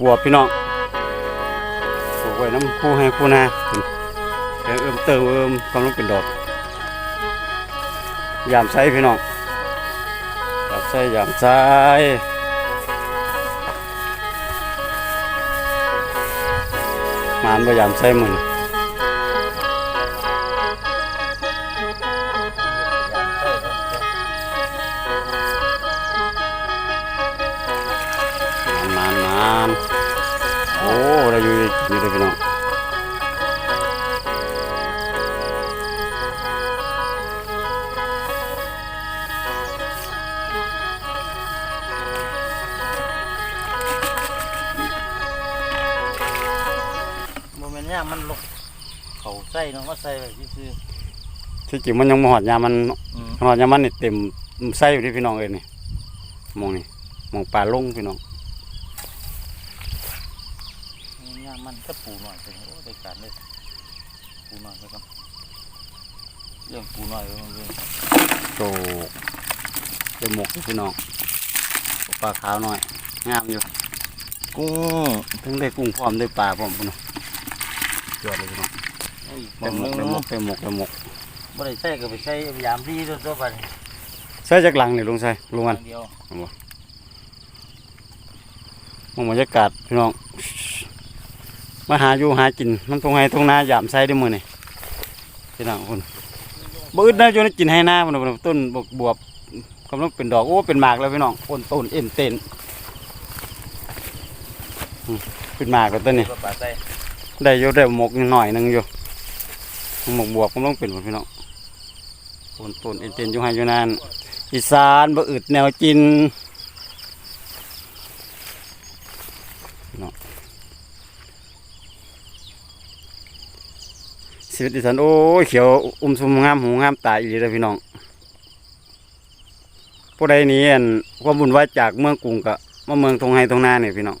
บัวพี่น้องปลูกไว้น้ำคู่ให้คู่นาเดี๋ยวเอิ่มเติมเอิ่มกำลังเป็นดอกยามไซพี่น้องยามไซยามไซมานบ่ยามไซมึงานมานมานโอ้เราอยู่อยู่เลยพี่น้องโมเมนต์เนี่ยมันลกเขาใส่เนาะว่าใส่แบบนี้คือที่จริงมันยังมาหอดยามมันอืมหอดยามมันนี่เต็มไส้อยู่ที่พี่น้องเอ้ยนี่มองนี่มองปลาลงพี่น้อง เนี่ยมันก็ปูหน่อยไปโอ้ได้การเลยปูหน่อยไปครับเรื่องปูหน่อยมันเรื่องโตเต็มหมกอยู่พี่น้องปลาขาวหน่อย งามอยู่กุ้งทั้งได้กุ้งพร้อมได้ปลาพร้อมพี่น้องยอดเลยพี่น้องเต็เต็มมหมเลกยเต็มหมกเต็มหมกเต็มหมกบ่ได้ใส่ก็ไปใส่ยามดีตัวตัวไปใส่จากหลังนี่ลุงใส่ลุงวันเดียวมองบรรยากาศพี่น้อง มาหาอยู่หากินน้ำตรงไห้ตรงนายามใส่ได้มือนี่พี่น้องคนบ่อึดนะอยู่ในกินให้หน้าพุ่นต้นบกบวบกำลังเป็นดอกโอ้เป็นหมากแล้วพี่น้องต้นต้นเอ็นเต้นเป็นหมากแล้วต้นนี่ได้อยู่ได้หมกหน่อยหนึงอยู่หมกบวบกำลังเป็นพี่น้องต้นต้นเอ็นเต้นอยู่ให้อยู่นานอีสานบ่อึดแนวกิน ชีวิตดิฉันโอ้ยเขียวอุ้มซุมงามหูงามตาอีหลีเลยพี่น้องผู้ใดหนี้อันความบุญวายจากเมืองกรุงกะมาเมืองตรงไฮตรงหน้าเนี่ยพี่น้อง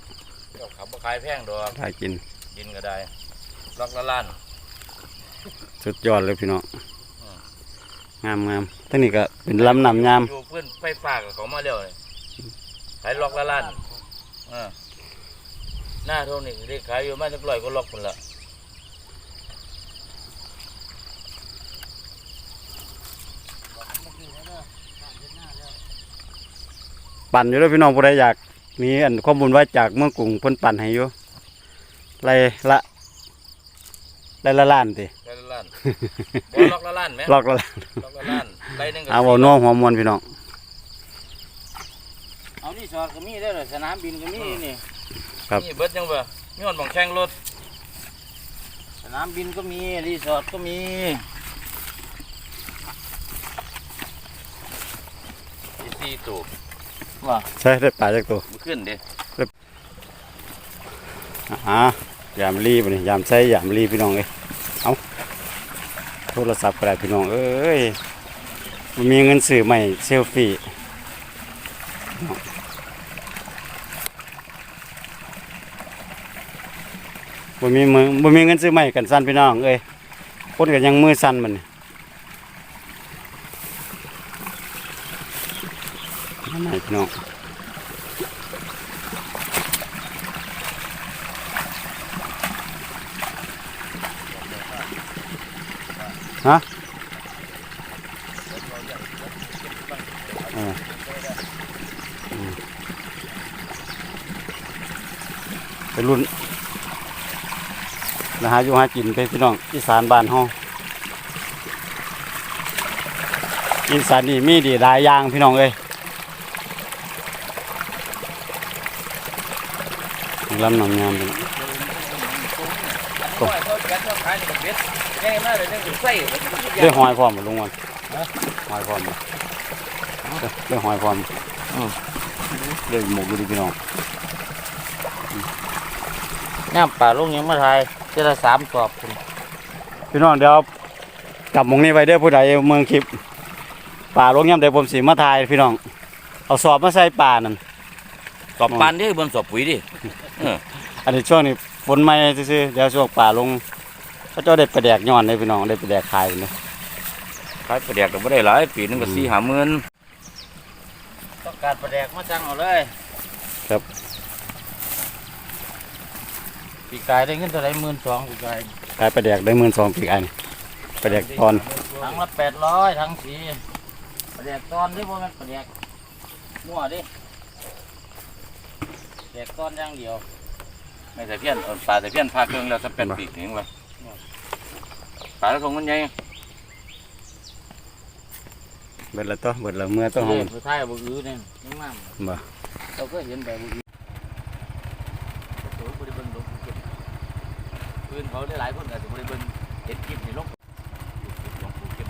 ขับมาขายแพงดอกถ้ากินกินก็ได้ล็อกละล้านสุดยอดเลยพี่น้องงามงามทั้งนี้ก็เป็นลำนำยามอยู่เพื่อนไฟฟ้ากับเขามาเร็วเลยขายล็อกละล้านเออหน้าเท่านี้ได้ขายอยู่มาจักร้อยก็ล็อกคนละ ปั่นอยู่แล้วพี่น้องผู้ใดอยาก มีอันความบุญวายจากเมืองกรุงเพิ่นปั่นให้อยู่ไรละไรละล้านติไล่ละล้านบ่ล็อกละล้านไหมลอกละล้านล็อกละล้านไล่หนึงก็เอาเอาน้องหัวมวนพี่น้องเอานี่สอดก็มีได้เลยสนามบินก็มีนี่ครับนี่เบิดยังบ่มีหอนบังแข่งรถสนามบินก็มีรีสอร์ทก็มีที่สี่ตูบ ว่าใช่ได้ปลาจากตัวมันขึ้นเด้อ่ายามรีบนี่ยามใช้ยามรีพี่น้องเอ้ยเอาโทรศัพท์ก็ได้พี่น้องเอ้ยบ่มีเงินซื้อใหม่เซลฟี่บ่มีมือบ่มีเงินซื้อใหม่กันสั้นพี่น้องเอ้ยคนก็ยังมือสั้นมันนี่นั่นไง พี่น้องฮะเอออืมไปรุ่นนะฮะอยู่หากินไปพี่น้องอีสานบ้านเฮาอีสานนี่มีดีหลายอย่างพี่น้องเอ้ย ลำหนองงามพี่น้องโอ้ยเขาจัดเขาขายนี่ก็เบ็ดแง่มากเลยจังสิใส่มันก็ทุกอได้ย่างหอยพร้อมบ่ลุงวันหอยพร้อมบ่ได้หอยพร้อมได้หมกอยู่ดิพี่น้องน้ำป่าลงยังมาทายเจละสามกรอบคุณพี่น้องเดี๋ยวกลับหมองนี้ไว้เด้อผู้ใดเมืองคลิปป่าลงย่ำเดี๋ยวผมสีมาถ่ายพี่น้องเอาสอบมาใส่ป่านั่น กรอบปานดิบนสอบปุ๋ยดิอันนี้ช่วงนี้ฝนไม่ซื่อๆเดี๋ยวช่วงป่าลงพระเจ้าได้ประแดกย้อนเลยพี่น้องได้ประแดกขายเลยขายปลาแดกก็ไม่ได้หลายปีนึงก็สี่ห้าหมื่นต้องการปลาแดกมาจังเอาเลยครับปีกายได้เงินเท่าไหร่หมื่นสองปีกายขายปลาแดกได้หมื่นสองปีกไอ้นี่ปลาแดกตอนทั้งละแปดร้อยทั้งสีประแดกตอนนี่พวกมันประแดกมั่วดิ แดกตอนอย่างเดียวไม่แต่เพี้ยนเอาปลาแต่เพี้ยนพาเครื่องแล้วจะเป็นปีกถึงวะปลาแล้วคงมันใหญ่เบิดละตัวเบิดละเมื่อตัวเอห้องอผู้ชายบุกอือเนี่ยยังงามบ่เราก็เห็นแบบบุกอือโอ้ยบริเวณลงภูเก็ตปืนเขาได้หลายคนแต่บริเวณเห็นคลิปในลงลงภูเก็ต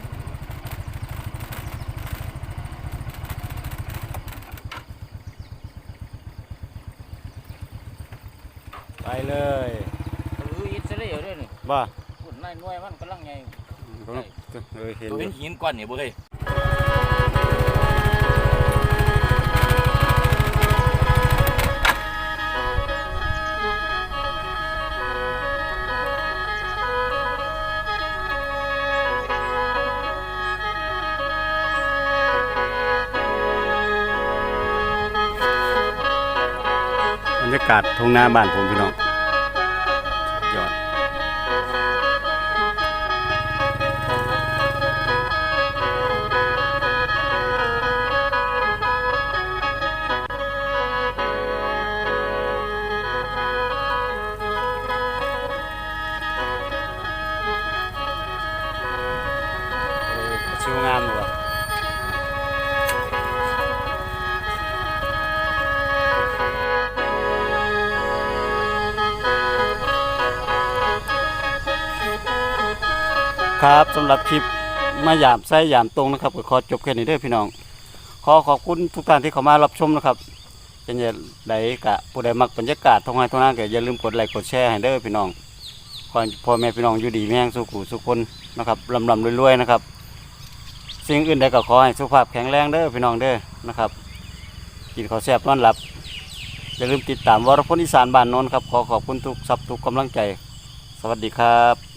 ไปเลยหรืออิสราเอลด้วยนี่บ่คนนายหน่วยมันกำลังใหญ่เออเห็นตัวอเป็ยู่ นหินก้อนนี่บ่เฮ้ย บรรยากาศทุ่งนาบ้านผมพี่น้อง ครับสำหรับคลิปมาหยามไส้หยามตรงนะครับก็ขอจบแค่นี้เด้อพี่น้อง ขอขอบคุณทุกท่านที่เข้ามารับชมนะครับจะเนี่ยใดกะผู้ใดมักบรรยากาศท้องไร่ท้องนาก็อย่าลืมกดไลค์กดแชร์ให้เด้อพี่น้องขอพ่อแม่พี่น้องอยู่ดีแห้งสุขุสุขคนนะครับลำลำรวยๆนะครับ สิ่งอื่นใดก็ขอให้สุขภาพแข็งแรงเด้อพี่น้องเด้อนะครับกินข้าวแซ่บนอนหลับอย่าลืมติดตามวรพจน์อีสานบ้านโนนครับขอขอบคุณทุกสับทุกกำลังใจ สวัสดีครับ